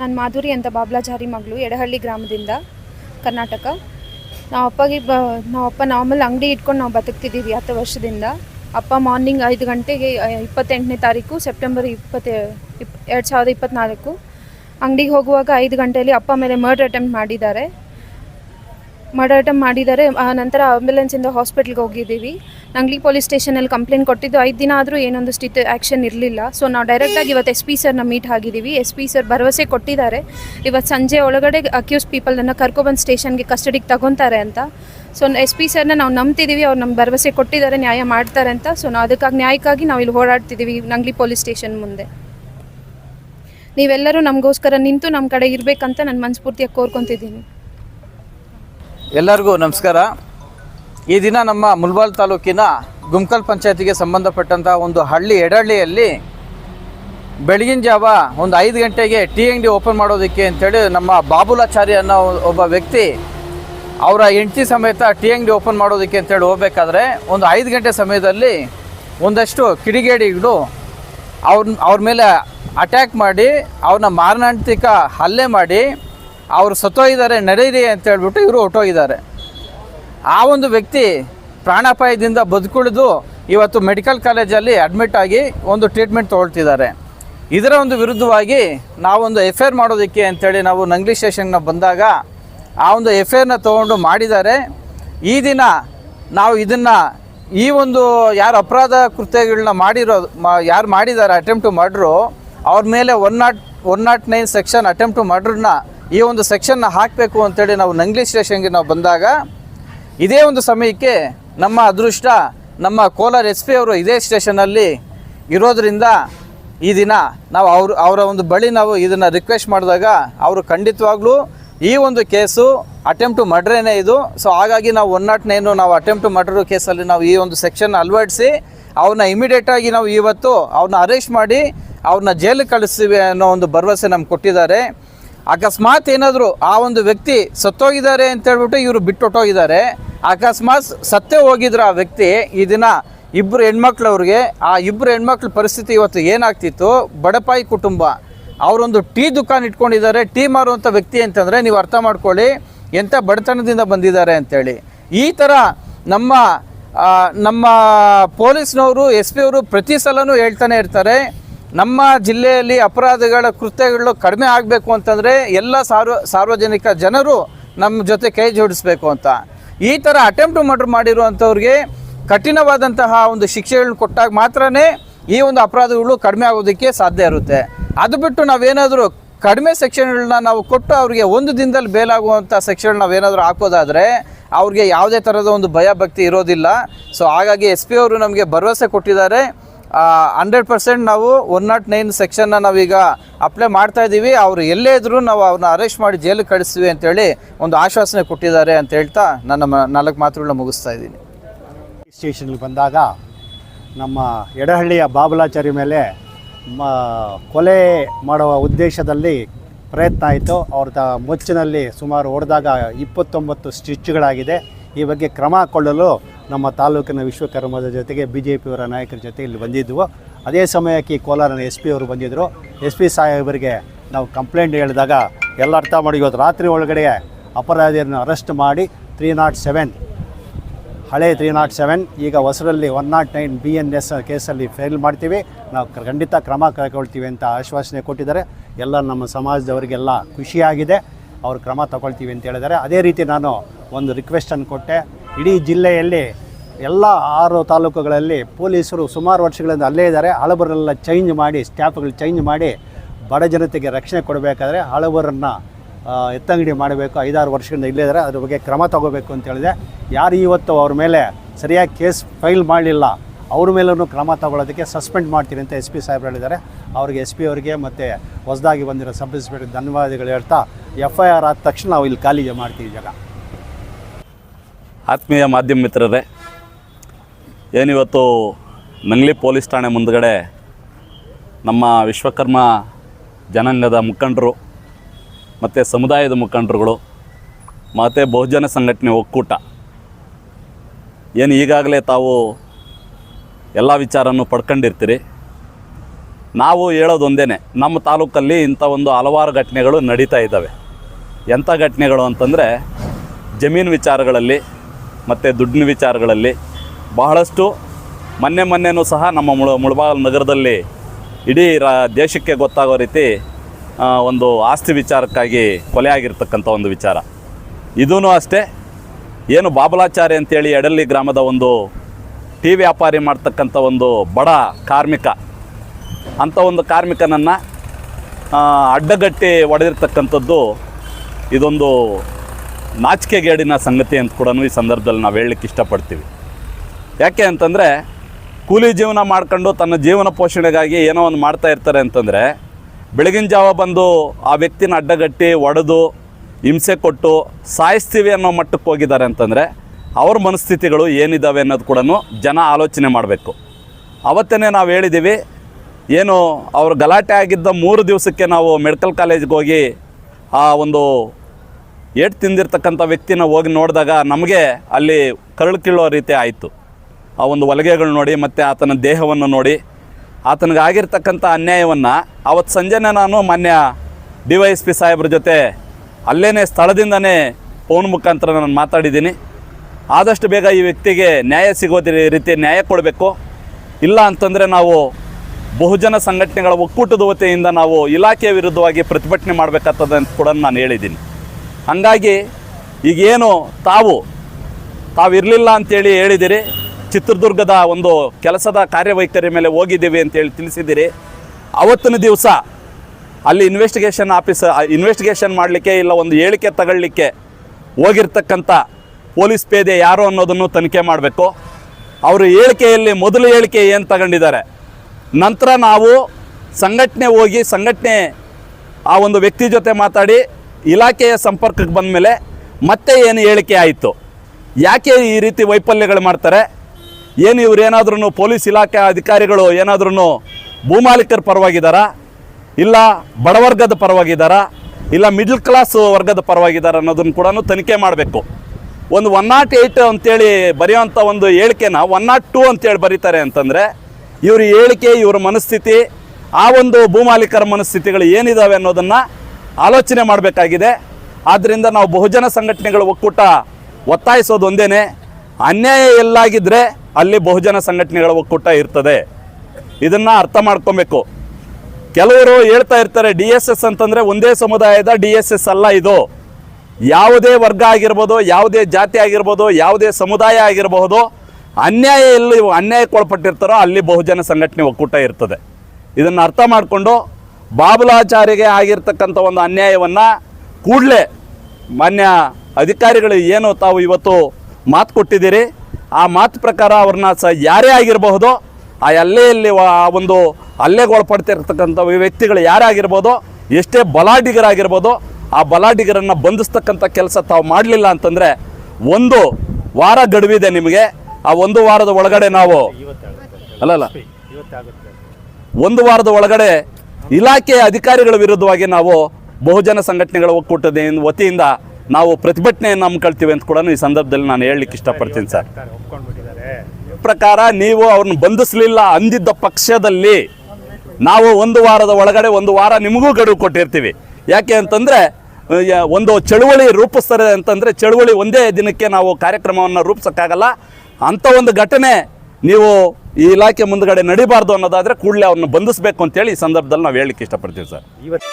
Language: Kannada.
ನಾನು ಮಾಧುರಿ ಅಂತ ಬಾಬ್ಲಾಜಾರಿ ಮಗಳು, ಎಡಹಳ್ಳಿ ಗ್ರಾಮದಿಂದ ಕರ್ನಾಟಕ. ನಾವು ಅಪ್ಪಗೆ ಬ, ನಾವು ಅಪ್ಪ ನಾರ್ಮಲ್ ಅಂಗಡಿ ಇಟ್ಕೊಂಡು ನಾವು ಬದುಕ್ತಿದ್ದೀವಿ ಹತ್ತು ವರ್ಷದಿಂದ. ಅಪ್ಪ ಮಾರ್ನಿಂಗ್ ಐದು ಗಂಟೆಗೆ ಇಪ್ಪತ್ತೆಂಟನೇ ತಾರೀಕು, ಸೆಪ್ಟೆಂಬರ್ ಇಪ್ಪತ್ತೆ, ಇಪ್, ಎರಡು ಸಾವಿರದ ಇಪ್ಪತ್ತ್ನಾಲ್ಕು ಅಂಗಡಿಗೆ ಹೋಗುವಾಗ ಐದು ಗಂಟೆಯಲ್ಲಿ ಅಪ್ಪ ಮೇಲೆ ಮರ್ಡರ್ ಅಟೆಂಪ್ಟ್ ಮಾಡಿದ್ದಾರೆ. ಅಟೆಂಪ್ಟ್ ಮಾಡಿದ್ದಾರೆ. ಆ ನಂತರ ಆಂಬ್ಯುಲೆನ್ಸಿಂದ ಹಾಸ್ಪಿಟ್ಲ್ಗೆ ಹೋಗಿದ್ದೀವಿ. ನಂಗ್ಲಿ ಪೊಲೀಸ್ ಸ್ಟೇಷನಲ್ಲಿ ಕಂಪ್ಲೇಂಟ್ ಕೊಟ್ಟಿದ್ದು ಐದು ದಿನ ಆದರೂ ಏನೊಂದು ಸ್ಟಿತ್ ಆ್ಯಕ್ಷನ್ ಇರಲಿಲ್ಲ. ಸೊ ನಾವು ಡೈರೆಕ್ಟಾಗಿ ಇವತ್ತು ಎಸ್ ಪಿ ಸರ್ನ ಮೀಟ್ ಆಗಿದ್ದೀವಿ. ಎಸ್ ಪಿ ಸರ್ ಭರವಸೆ ಕೊಟ್ಟಿದ್ದಾರೆ. ಇವತ್ತು ಸಂಜೆ ಒಳಗಡೆ ಅಕ್ಯೂಸ್ ಪೀಪಲನ್ನು ಕರ್ಕೊಬಂದು ಸ್ಟೇಷನ್ಗೆ ಕಸ್ಟಡಿಗೆ ತಗೊತಾರೆ ಅಂತ. ಸೊ ಎಸ್ ಪಿ ಸರ್ನ ನಾವು ನಂಬ್ತಿದ್ದೀವಿ. ಅವ್ರು ನಮ್ಮ ಭರವಸೆ ಕೊಟ್ಟಿದ್ದಾರೆ, ನ್ಯಾಯ ಮಾಡ್ತಾರೆ ಅಂತ. ಸೊ ನಾವು ಅದಕ್ಕಾಗಿ ನ್ಯಾಯಕ್ಕಾಗಿ ನಾವು ಇಲ್ಲಿ ಓಡಾಡ್ತಿದ್ದೀವಿ ನಂಗ್ಲಿ ಪೊಲೀಸ್ ಸ್ಟೇಷನ್ ಮುಂದೆ. ನೀವೆಲ್ಲರೂ ನಮಗೋಸ್ಕರ ನಿಂತು ನಮ್ಮ ಕಡೆ ಇರಬೇಕಂತ ನಾನು ಮನಸ್ಫೂರ್ತಿಯಾಗಿ ಕೋರ್ಕೊತಿದ್ದೀನಿ. ಎಲ್ಲರಿಗೂ ನಮಸ್ಕಾರ. ಈ ದಿನ ನಮ್ಮ ಮುಲ್ಬಾಲ್ ತಾಲೂಕಿನ ಗುಮ್ಕಲ್ ಪಂಚಾಯತಿಗೆ ಸಂಬಂಧಪಟ್ಟಂಥ ಒಂದು ಹಳ್ಳಿ ಎಡಹಳ್ಳಿಯಲ್ಲಿ ಬೆಳಗಿನ ಜಾವ ಒಂದು ಐದು ಗಂಟೆಗೆ ಟೀ ಅಂಗಡಿ ಓಪನ್ ಮಾಡೋದಕ್ಕೆ ಅಂತೇಳಿ ನಮ್ಮ ಬಾಬುಲಾಚಾರಿ ಅನ್ನೋ ಒಬ್ಬ ವ್ಯಕ್ತಿ ಅವರ ಹೆಂಡತಿ ಸಮೇತ ಟೀ ಅಂಗಡಿ ಓಪನ್ ಮಾಡೋದಕ್ಕೆ ಅಂತೇಳಿ ಹೋಗ್ಬೇಕಾದ್ರೆ ಒಂದು ಐದು ಗಂಟೆ ಸಮಯದಲ್ಲಿ ಒಂದಷ್ಟು ಕಿಡಿಗೇಡಿಗಳು ಅವ್ರ ಅವ್ರ ಮೇಲೆ ಅಟ್ಯಾಕ್ ಮಾಡಿ ಅವ್ರನ್ನ ಮಾರಣಾಂತಿಕ ಹಲ್ಲೆ ಮಾಡಿ ಅವರು ಸತ್ತೋಗಿದ್ದಾರೆ ನಡೀರಿ ಅಂತ ಹೇಳ್ಬಿಟ್ಟು ಇವರು ಹೊಟ್ಟೋಗಿದ್ದಾರೆ ಆ ಒಂದು ವ್ಯಕ್ತಿ ಪ್ರಾಣಾಪಾಯದಿಂದ ಬದುಕುಳಿದು ಇವತ್ತು ಮೆಡಿಕಲ್ ಕಾಲೇಜಲ್ಲಿ ಅಡ್ಮಿಟ್ ಆಗಿ ಒಂದು ಟ್ರೀಟ್ಮೆಂಟ್ ತೊಗೊಳ್ತಿದ್ದಾರೆ. ಇದರ ಒಂದು ವಿರುದ್ಧವಾಗಿ ನಾವೊಂದು ಎಫ್ ಐ ಆರ್ ಮಾಡೋದಕ್ಕೆ ಅಂತೇಳಿ ನಾವು ನಂಗ್ಲಿ ಸ್ಟೇಷನ್ನ ಬಂದಾಗ ಆ ಒಂದು ಎಫ್ ಐ ಆರ್ನ ತೊಗೊಂಡು ಮಾಡಿದ್ದಾರೆ. ಈ ದಿನ ನಾವು ಇದನ್ನು ಈ ಒಂದು ಯಾರು ಅಪರಾಧ ಕೃತ್ಯಗಳನ್ನ ಮಾಡಿರೋ ಯಾರು ಮಾಡಿದ್ದಾರೆ ಅಟೆಂಪ್ಟ್ ಟು ಮರ್ಡ್ರು ಅವ್ರ ಮೇಲೆ one nought one nought nine section attempt to ಮರ್ಡ್ರನ್ನ ಈ ಒಂದು ಸೆಕ್ಷನ್ನ ಹಾಕಬೇಕು ಅಂತೇಳಿ ನಾವು ನಂಗ್ಲಿ ಸ್ಟೇಷನ್ಗೆ ನಾವು ಬಂದಾಗ ಇದೇ ಒಂದು ಸಮಯಕ್ಕೆ ನಮ್ಮ ಅದೃಷ್ಟ, ನಮ್ಮ ಕೋಲಾರ ಎಸ್ ಪಿ ಅವರು ಇದೇ ಸ್ಟೇಷನಲ್ಲಿ ಇರೋದರಿಂದ ಈ ದಿನ ನಾವು ಅವ್ರ, ಅವರ ಒಂದು ಬಳಿ ನಾವು ಇದನ್ನು ರಿಕ್ವೆಸ್ಟ್ ಮಾಡಿದಾಗ ಅವರು ಖಂಡಿತವಾಗ್ಲೂ ಈ ಒಂದು ಕೇಸು ಅಟೆಂಪ್ಟು ಮರ್ಡ್ರೇನೇ ಇದು. ಸೊ ಹಾಗಾಗಿ ನಾವು ಒನ್ ನಾಟ್ ನೈನು ನಾವು ಅಟೆಂಪ್ಟು ಮರ್ಡರ್ ಕೇಸಲ್ಲಿ ನಾವು ಈ ಒಂದು ಸೆಕ್ಷನ್ ಅಳವಡಿಸಿ ಅವ್ರನ್ನ ಇಮಿಡಿಯೇಟಾಗಿ ನಾವು ಇವತ್ತು ಅವ್ರನ್ನ ಅರೆಸ್ಟ್ ಮಾಡಿ ಅವ್ರನ್ನ ಜೈಲಿಗೆ ಕಳಿಸ್ತೀವಿ ಅನ್ನೋ ಒಂದು ಭರವಸೆ ನಮ್ಗೆ ಕೊಟ್ಟಿದ್ದಾರೆ. ಅಕಸ್ಮಾತ್ ಏನಾದರೂ ಆ ಒಂದು ವ್ಯಕ್ತಿ ಸತ್ತೋಗಿದ್ದಾರೆ ಅಂತ ಹೇಳ್ಬಿಟ್ಟು ಇವರು ಬಿಟ್ಟೊಟ್ಟೋಗಿದ್ದಾರೆ. ಅಕಸ್ಮಾತ್ ಸತ್ತೇ ಹೋಗಿದ್ರು ಆ ವ್ಯಕ್ತಿ ಈ ದಿನ ಇಬ್ಬರು ಹೆಣ್ಮಕ್ಳವ್ರಿಗೆ, ಆ ಇಬ್ಬರು ಹೆಣ್ಮಕ್ಳ ಪರಿಸ್ಥಿತಿ ಇವತ್ತು ಏನಾಗ್ತಿತ್ತು? ಬಡಪಾಯಿ ಕುಟುಂಬ, ಅವರೊಂದು ಟೀ ದುಕಾನ್ ಇಟ್ಕೊಂಡಿದ್ದಾರೆ. ಟೀ ಮಾರುವಂಥ ವ್ಯಕ್ತಿ ಅಂತಂದರೆ ನೀವು ಅರ್ಥ ಮಾಡ್ಕೊಳ್ಳಿ ಎಂಥ ಬಡತನದಿಂದ ಬಂದಿದ್ದಾರೆ ಅಂತೇಳಿ. ಈ ಥರ ನಮ್ಮ ನಮ್ಮ ಪೊಲೀಸ್ನವರು, ಎಸ್ ಪಿ ಅವರು ಪ್ರತಿ ಸಲನೂ ಹೇಳ್ತಾನೆ ಇರ್ತಾರೆ. ನಮ್ಮ ಜಿಲ್ಲೆಯಲ್ಲಿ ಅಪರಾಧಗಳ ಕೃತ್ಯಗಳು ಕಡಿಮೆ ಆಗಬೇಕು ಅಂತಂದರೆ ಎಲ್ಲ ಸಾರ್ವ, ಸಾರ್ವಜನಿಕ ಜನರು ನಮ್ಮ ಜೊತೆ ಕೈ ಜೋಡಿಸಬೇಕು ಅಂತ. ಈ ಥರ ಅಟೆಂಪ್ಟ್ ಮರ್ಡರ್ ಮಾಡಿರುವಂಥವ್ರಿಗೆ ಕಠಿಣವಾದಂತಹ ಒಂದು ಶಿಕ್ಷೆಗಳನ್ನ ಕೊಟ್ಟಾಗ ಮಾತ್ರ ಈ ಒಂದು ಅಪರಾಧಗಳು ಕಡಿಮೆ ಆಗೋದಕ್ಕೆ ಸಾಧ್ಯ ಇರುತ್ತೆ. ಅದು ಬಿಟ್ಟು ನಾವೇನಾದರೂ ಕಡಿಮೆ ಸೆಕ್ಷನ್ಗಳನ್ನ ನಾವು ಕೊಟ್ಟು ಅವರಿಗೆ ಒಂದು ದಿನದಲ್ಲಿ ಬೇಲಾಗುವಂಥ ಸೆಕ್ಷನ್ ನಾವೇನಾದರೂ ಹಾಕೋದಾದರೆ ಅವ್ರಿಗೆ ಯಾವುದೇ ಥರದ ಒಂದು ಭಯ ಭಕ್ತಿ ಇರೋದಿಲ್ಲ. ಸೊ ಹಾಗಾಗಿ ಎಸ್ ಪಿ ಅವರು ನಮಗೆ ಭರವಸೆ ಕೊಟ್ಟಿದ್ದಾರೆ. ಹಂಡ್ರೆಡ್ ಪರ್ಸೆಂಟ್ ನಾವು ಒನ್ ನಾಟ್ ನೈನ್ ಸೆಕ್ಷನ್ನ ನಾವೀಗ ಅಪ್ಲೈ ಮಾಡ್ತಾ ಇದ್ದೀವಿ. ಅವರು ಎಲ್ಲೇ ಇದ್ರೂ ನಾವು ಅವ್ರನ್ನ ಅರೆಸ್ಟ್ ಮಾಡಿ ಜೈಲಿಗೆ ಕಳಿಸ್ತೀವಿ ಅಂತೇಳಿ ಒಂದು ಆಶ್ವಾಸನೆ ಕೊಟ್ಟಿದ್ದಾರೆ ಅಂತ ಹೇಳ್ತಾ ನನ್ನ ನಾಲ್ಕು ಮಾತುಗಳನ್ನ ಮುಗಿಸ್ತಾ ಇದ್ದೀನಿ. ಸ್ಟೇಷನ್ಗೆ ಬಂದಾಗ ನಮ್ಮ ಎಡಹಳ್ಳಿಯ ಬಾಬುಲಾಚಾರಿ ಮೇಲೆ ಕೊಲೆ ಮಾಡುವ ಉದ್ದೇಶದಲ್ಲಿ ಪ್ರಯತ್ನ ಆಯಿತು. ಅವ್ರ ತ ಮುಚ್ಚಿನಲ್ಲಿ ಸುಮಾರು ಹೊಡೆದಾಗ ಇಪ್ಪತ್ತೊಂಬತ್ತು ಸ್ಟಿಚ್ಗಳಾಗಿದೆ. ಈ ಬಗ್ಗೆ ಕ್ರಮ ಕೊಳ್ಳಲು ನಮ್ಮ ತಾಲೂಕಿನ ವಿಶ್ವಕರ್ಮದ ಜೊತೆಗೆ ಬಿ ಜೆ ಪಿಯವರ ನಾಯಕರ ಜೊತೆ ಇಲ್ಲಿ ಬಂದಿದ್ವು. ಅದೇ ಸಮಯಕ್ಕೆ ಕೋಲಾರನ ಎಸ್ ಪಿ ಅವರು ಬಂದಿದ್ದರು ಎಸ್ ಪಿ ಸಾಹೇಬರಿಗೆ ನಾವು ಕಂಪ್ಲೇಂಟ್ ಹೇಳಿದಾಗ ಎಲ್ಲ ಅರ್ಥ ಮಾಡಿ ಇವತ್ತು ರಾತ್ರಿ ಒಳಗಡೆ ಅಪರಾಧಿಯನ್ನು ಅರೆಸ್ಟ್ ಮಾಡಿ ತ್ರೀ ನಾಟ್ ಸೆವೆನ್ ಹಳೆ ತ್ರೀ ನಾಟ್ ಸೆವೆನ್ ಈಗ ಹೊಸರಲ್ಲಿ one nought nine B N S ಕೇಸಲ್ಲಿ ಫೇಲ್ ಮಾಡ್ತೀವಿ. ನಾವು ಖಂಡಿತ ಕ್ರಮ ಕೈಗೊಳ್ತೀವಿ ಅಂತ ಆಶ್ವಾಸನೆ ಕೊಟ್ಟಿದ್ದಾರೆ. ಎಲ್ಲ ನಮ್ಮ ಸಮಾಜದವರಿಗೆಲ್ಲ ಖುಷಿಯಾಗಿದೆ. ಅವರು ಕ್ರಮ ತಗೊಳ್ತೀವಿ ಅಂತ ಹೇಳಿದ್ದಾರೆ. ಅದೇ ರೀತಿ ನಾನು ಒಂದು ರಿಕ್ವೆಸ್ಟನ್ನು ಕೊಟ್ಟೆ. ಇಡೀ ಜಿಲ್ಲೆಯಲ್ಲಿ ಎಲ್ಲ ಆರು ತಾಲೂಕುಗಳಲ್ಲಿ ಪೊಲೀಸರು ಸುಮಾರು ವರ್ಷಗಳಿಂದ ಅಲ್ಲೇ ಇದ್ದಾರೆ. ಹಳಬರನ್ನೆಲ್ಲ ಚೇಂಜ್ ಮಾಡಿ ಸ್ಟಾಫ್ಗಳು ಚೇಂಜ್ ಮಾಡಿ ಬಡ ಜನತೆಗೆ ರಕ್ಷಣೆ ಕೊಡಬೇಕಾದ್ರೆ ಹಳಬರನ್ನು ಎತ್ತಂಗಡಿ ಮಾಡಬೇಕು. ಐದಾರು ವರ್ಷಗಳಿಂದ ಇಲ್ಲೇ ಇದ್ದಾರೆ. ಅದ್ರ ಬಗ್ಗೆ ಕ್ರಮ ತಗೋಬೇಕು ಅಂತ ಹೇಳಿದೆ. ಯಾರು ಇವತ್ತು ಅವ್ರ ಮೇಲೆ ಸರಿಯಾಗಿ ಕೇಸ್ ಫೈಲ್ ಮಾಡಲಿಲ್ಲ, ಅವ್ರ ಮೇಲೂ ಕ್ರಮ ತಗೊಳ್ಳೋದಕ್ಕೆ ಸಸ್ಪೆಂಡ್ ಮಾಡ್ತೀನಿ ಅಂತ ಎಸ್ ಪಿ ಸಾಹೇಬ್ರು ಹೇಳಿದ್ದಾರೆ. ಅವ್ರಿಗೆ ಎಸ್ ಪಿ ಅವರಿಗೆ ಮತ್ತು ಹೊಸದಾಗಿ ಬಂದಿರೋ ಸಬ್ ಇನ್ಸ್ಪೆಕ್ಟರ್ ಧನ್ಯವಾದಗಳು ಹೇಳ್ತಾ ಎಫ್ ಐ ಆರ್ ಆದ ತಕ್ಷಣ ನಾವು ಇಲ್ಲಿ ಖಾಲಿ ಮಾಡ್ತೀವಿ ಜಾಗ ಆತ್ಮೀಯ ಮಾಧ್ಯಮ ಮಿತ್ರರೇ, ಏನಿವತ್ತು ನಂಗ್ಲಿ ಪೊಲೀಸ್ ಠಾಣೆ ಮುಂದಗಡೆ ನಮ್ಮ ವಿಶ್ವಕರ್ಮ ಜನಾಂಗದ ಮುಖಂಡರು ಮತ್ತು ಸಮುದಾಯದ ಮುಖಂಡರುಗಳು, ಮತ್ತು ಬಹುಜನ ಸಂಘಟನೆ ಒಕ್ಕೂಟ, ಏನು ಈಗಾಗಲೇ ತಾವು ಎಲ್ಲ ವಿಚಾರನೂ ಪಡ್ಕೊಂಡಿರ್ತೀರಿ. ನಾವು ಹೇಳೋದು ಒಂದೇ ನಮ್ಮ ತಾಲೂಕಲ್ಲಿ ಇಂಥ ಒಂದು ಹಲವಾರು ಘಟನೆಗಳು ನಡೀತಾ ಇದ್ದಾವೆ. ಎಂಥ ಘಟನೆಗಳು ಅಂತಂದರೆ, ಜಮೀನು ವಿಚಾರಗಳಲ್ಲಿ ಮತ್ತು ದುಡ್ಡಿನ ವಿಚಾರಗಳಲ್ಲಿ ಬಹಳಷ್ಟು ಮೊನ್ನೆ ಮೊನ್ನೆನೂ ಸಹ ನಮ್ಮ ಮುಳ ಮುಳಬಾಗಲ್ ನಗರದಲ್ಲಿ ಇಡೀ ರಾ ದೇಶಕ್ಕೆ ಗೊತ್ತಾಗೋ ರೀತಿ ಒಂದು ಆಸ್ತಿ ವಿಚಾರಕ್ಕಾಗಿ ಕೊಲೆ ಆಗಿರ್ತಕ್ಕಂಥ ಒಂದು ವಿಚಾರ. ಇದೂ ಅಷ್ಟೇ, ಏನು ಬಾಬಲಾಚಾರಿ ಅಂತೇಳಿ ಎಡಲ್ಲಿ ಗ್ರಾಮದ ಒಂದು ಟೀ ವ್ಯಾಪಾರಿ ಮಾಡ್ತಕ್ಕಂಥ ಒಂದು ಬಡ ಕಾರ್ಮಿಕ. ಅಂಥ ಒಂದು ಕಾರ್ಮಿಕನನ್ನು ಅಡ್ಡಗಟ್ಟಿ ಹೊಡೆದಿರ್ತಕ್ಕಂಥದ್ದು ಇದೊಂದು ನಾಚಿಕೆಗೇಡಿನ ಸಂಗತಿ ಅಂತ ಕೂಡ ಈ ಸಂದರ್ಭದಲ್ಲಿ ನಾವು ಹೇಳಲಿಕ್ಕೆ ಇಷ್ಟಪಡ್ತೀವಿ. ಯಾಕೆ ಅಂತಂದರೆ ಕೂಲಿ ಜೀವನ ಮಾಡ್ಕೊಂಡು ತನ್ನ ಜೀವನ ಪೋಷಣೆಗಾಗಿ ಏನೋ ಒಂದು ಮಾಡ್ತಾ ಇರ್ತಾರೆ ಅಂತಂದರೆ ಬೆಳಗಿನ ಜಾವ ಬಂದು ಆ ವ್ಯಕ್ತಿನ ಅಡ್ಡಗಟ್ಟಿ, ಒಡೆದು, ಹಿಂಸೆ ಕೊಟ್ಟು ಸಾಯಿಸ್ತೀವಿ ಅನ್ನೋ ಮಟ್ಟಕ್ಕೆ ಹೋಗಿದ್ದಾರೆ ಅಂತಂದರೆ ಅವ್ರ ಮನಸ್ಥಿತಿಗಳು ಏನಿದ್ದಾವೆ ಅನ್ನೋದು ಕೂಡ ಜನ ಆಲೋಚನೆ ಮಾಡಬೇಕು. ಅವತ್ತೇ ನಾವು ಹೇಳಿದ್ದೀವಿ ಏನು ಅವರು ಗಲಾಟೆ ಆಗಿದ್ದ ಮೂರು ದಿವಸಕ್ಕೆ ನಾವು ಮೆಡಿಕಲ್ ಕಾಲೇಜ್ಗೆ ಹೋಗಿ ಆ ಒಂದು ಏಟ್ ತಿಂದಿರ್ತಕ್ಕಂಥ ವ್ಯಕ್ತಿನ ಹೋಗಿ ನೋಡಿದಾಗ ನಮಗೆ ಅಲ್ಲಿ ಕರಳು ಕೀಳೋ ರೀತಿ ಆಯಿತು. ಆ ಒಂದು ಹೊಲಿಗೆಗಳು ನೋಡಿ ಮತ್ತು ಆತನ ದೇಹವನ್ನು ನೋಡಿ ಆತನಿಗೆ ಆಗಿರ್ತಕ್ಕಂಥ ಅನ್ಯಾಯವನ್ನು ಅವತ್ತು ಸಂಜೆನೇ ನಾನು ಮಾನ್ಯ ಡಿ ವೈ ಎಸ್ ಪಿ ಸಾಹೇಬ್ರ ಜೊತೆ ಅಲ್ಲೇ ಸ್ಥಳದಿಂದನೇ ಫೋನ್ ಮುಖಾಂತರ ನಾನು ಮಾತಾಡಿದ್ದೀನಿ. ಆದಷ್ಟು ಬೇಗ ಈ ವ್ಯಕ್ತಿಗೆ ನ್ಯಾಯ ಸಿಗೋದ ರೀತಿ ನ್ಯಾಯ ಕೊಡಬೇಕು. ಇಲ್ಲ ಅಂತಂದರೆ ನಾವು ಬಹುಜನ ಸಂಘಟನೆಗಳ ಒಕ್ಕೂಟದ ವತಿಯಿಂದ ನಾವು ಇಲಾಖೆಯ ವಿರುದ್ಧವಾಗಿ ಪ್ರತಿಭಟನೆ ಮಾಡಬೇಕಾಗ್ತದೆ ಅಂತ ಕೂಡ ನಾನು ಹೇಳಿದ್ದೀನಿ. ಹಾಗಾಗಿ ಈಗೇನು ತಾವು ತಾವಿರಲಿಲ್ಲ ಅಂತೇಳಿ ಹೇಳಿದಿರಿ, ಚಿತ್ರದುರ್ಗದ ಒಂದು ಕೆಲಸದ ಕಾರ್ಯವೈಖರಿ ಮೇಲೆ ಹೋಗಿದ್ದೀವಿ ಅಂತೇಳಿ ತಿಳಿಸಿದ್ದೀರಿ ಅವತ್ತಿನ ದಿವಸ ಅಲ್ಲಿ ಇನ್ವೆಸ್ಟಿಗೇಷನ್ ಆಫೀಸ್ ಇನ್ವೆಸ್ಟಿಗೇಷನ್ ಮಾಡಲಿಕ್ಕೆ ಇಲ್ಲ, ಒಂದು ಹೇಳಿಕೆ ತಗೊಳ್ಳಿಕ್ಕೆ ಹೋಗಿರ್ತಕ್ಕಂಥ ಪೊಲೀಸ್ ಪೇದೆ ಯಾರು ಅನ್ನೋದನ್ನು ತನಿಖೆ ಮಾಡಬೇಕು. ಅವರು ಹೇಳಿಕೆಯಲ್ಲಿ ಮೊದಲು ಹೇಳಿಕೆ ಏನು ತಗೊಂಡಿದ್ದಾರೆ? ನಂತರ ನಾವು ಸಂಘಟನೆ ಹೋಗಿ, ಸಂಘಟನೆ ಆ ಒಂದು ವ್ಯಕ್ತಿ ಜೊತೆ ಮಾತಾಡಿ ಇಲಾಖೆಯ ಸಂಪರ್ಕಕ್ಕೆ ಬಂದ ಮೇಲೆ ಮತ್ತೆ ಏನು ಹೇಳಿಕೆ ಆಯಿತು? ಯಾಕೆ ಈ ರೀತಿ ವೈಫಲ್ಯಗಳು ಮಾಡ್ತಾರೆ? ಏನು ಇವ್ರು ಏನಾದ್ರೂ ಪೊಲೀಸ್ ಇಲಾಖೆ ಅಧಿಕಾರಿಗಳು ಏನಾದ್ರೂ ಭೂಮಾಲೀಕರ ಪರವಾಗಿದ್ದಾರಾ? ಇಲ್ಲ ಬಡವರ್ಗದ ಪರವಾಗಿದ್ದಾರಾ? ಇಲ್ಲ ಮಿಡ್ಲ್ ಕ್ಲಾಸ್ ವರ್ಗದ ಪರವಾಗಿದ್ದಾರೆ ಅನ್ನೋದನ್ನು ಕೂಡ ತನಿಖೆ ಮಾಡಬೇಕು. ಒಂದು ಒನ್ ನಾಟ್ ಏಯ್ಟ್ ಅಂತೇಳಿ ಬರೆಯುವಂಥ ಒಂದು ಹೇಳಿಕೆನ ಒನ್ ನಾಟ್ ಟೂ ಅಂತೇಳಿ ಬರೀತಾರೆ ಅಂತಂದರೆ, ಇವ್ರ ಹೇಳಿಕೆ, ಇವ್ರ ಮನಸ್ಥಿತಿ, ಆ ಒಂದು ಭೂಮಾಲೀಕರ ಮನಸ್ಥಿತಿಗಳು ಏನಿದಾವೆ ಅನ್ನೋದನ್ನು ಆಲೋಚನೆ ಮಾಡಬೇಕಾಗಿದೆ. ಆದ್ದರಿಂದ ನಾವು ಬಹುಜನ ಸಂಘಟನೆಗಳ ಒಕ್ಕೂಟ ಒತ್ತಾಯಿಸೋದು ಒಂದೇನೆ. ಅನ್ಯಾಯ ಎಲ್ಲಾಗಿದ್ದರೆ ಅಲ್ಲಿ ಬಹುಜನ ಸಂಘಟನೆಗಳ ಒಕ್ಕೂಟ ಇರ್ತದೆ. ಇದನ್ನು ಅರ್ಥ ಮಾಡ್ಕೊಬೇಕು. ಕೆಲವರು ಹೇಳ್ತಾ ಇರ್ತಾರೆ, ಡಿ ಎಸ್ ಎಸ್ ಅಂತಂದರೆ ಒಂದೇ ಸಮುದಾಯದ ಡಿ ಎಸ್ ಎಸ್ ಅಲ್ಲ ಇದು. ಯಾವುದೇ ವರ್ಗ ಆಗಿರ್ಬೋದು, ಯಾವುದೇ ಜಾತಿ ಆಗಿರ್ಬೋದು, ಯಾವುದೇ ಸಮುದಾಯ ಆಗಿರಬಹುದು ಅನ್ಯಾಯ ಎಲ್ಲಿ ಅನ್ಯಾಯಕ್ಕೆ ಒಳಪಟ್ಟಿರ್ತಾರೋ ಅಲ್ಲಿ ಬಹುಜನ ಸಂಘಟನೆ ಒಕ್ಕೂಟ ಇರ್ತದೆ. ಇದನ್ನು ಅರ್ಥ ಮಾಡಿಕೊಂಡು ಬಾಬುಲಾಚಾರಿಗೆ ಆಗಿರ್ತಕ್ಕಂಥ ಒಂದು ಅನ್ಯಾಯವನ್ನು ಕೂಡಲೇ ಮಾನ್ಯ ಅಧಿಕಾರಿಗಳು ಏನು ತಾವು ಇವತ್ತು ಮಾತು ಕೊಟ್ಟಿದ್ದೀರಿ ಆ ಮಾತು ಪ್ರಕಾರ ಅವ್ರನ್ನ ಸ ಯಾರೇ ಆಗಿರಬಹುದು ಆ ಎಲ್ಲೆಯಲ್ಲಿ ವ- ಆ ಒಂದು ಹಲ್ಲೆಗೆ ಒಳಪಡ್ತಿರ್ತಕ್ಕಂಥ ವ್ಯಕ್ತಿಗಳು ಯಾರೇ ಆಗಿರ್ಬೋದು ಎಷ್ಟೇ ಬಲಾಢ್ಯಗರಾಗಿರ್ಬೋದು ಆ ಬಲಾಢ್ಯಗರನ್ನು ಬಂಧಿಸ್ತಕ್ಕಂಥ ಕೆಲಸ ತಾವು ಮಾಡಲಿಲ್ಲ ಅಂತಂದರೆ ಒಂದು ವಾರ ಗಡುವಿದೆ ನಿಮಗೆ ಆ ಒಂದು ವಾರದ ಒಳಗಡೆ ನಾವು ಅಲ್ಲಲ್ಲ. ಒಂದು ವಾರದ ಒಳಗಡೆ ಇಲಾಖೆಯ ಅಧಿಕಾರಿಗಳ ವಿರುದ್ಧವಾಗಿ ನಾವು ಬಹುಜನ ಸಂಘಟನೆಗಳ ಒಕ್ಕೂಟದ ವತಿಯಿಂದ ನಾವು ಪ್ರತಿಭಟನೆಯನ್ನು ಹಮ್ಮಿಕೊಳ್ತೀವಿ ಅಂತ ಕೂಡ ಈ ಸಂದರ್ಭದಲ್ಲಿ ನಾನು ಹೇಳಲಿಕ್ಕೆ ಇಷ್ಟಪಡ್ತೀನಿ ಸರ್. ಪ್ರಕಾರ ನೀವು ಅವ್ರನ್ನ ಬಂಧಿಸಲಿಲ್ಲ ಅಂದಿದ್ದ ಪಕ್ಷದಲ್ಲಿ ನಾವು ಒಂದು ವಾರದ ಒಳಗಡೆ ಒಂದು ವಾರ ನಿಮಗೂ ಗಡುವು ಕೊಟ್ಟಿರ್ತೀವಿ. ಯಾಕೆ ಅಂತಂದರೆ ಒಂದು ಚಳುವಳಿ ರೂಪಿಸ್ತಾರೆ ಅಂತಂದರೆ ಚಳುವಳಿ ಒಂದೇ ದಿನಕ್ಕೆ ನಾವು ಕಾರ್ಯಕ್ರಮವನ್ನು ರೂಪಿಸೋಕ್ಕಾಗಲ್ಲ. ಅಂಥ ಒಂದು ಘಟನೆ ನೀವು ಈ ಇಲಾಖೆ ಮುಂದ್ಗಡೆ ನಡಿಬಾರ್ದು ಅನ್ನೋದಾದರೆ ಕೂಡಲೇ ಅವ್ರನ್ನ ಬಂಧಿಸಬೇಕು ಅಂತೇಳಿ ಈ ಸಂದರ್ಭದಲ್ಲಿ ನಾವು ಹೇಳಲಿಕ್ಕೆ ಇಷ್ಟಪಡ್ತೀವಿ ಸರ್. ಇವತ್ತು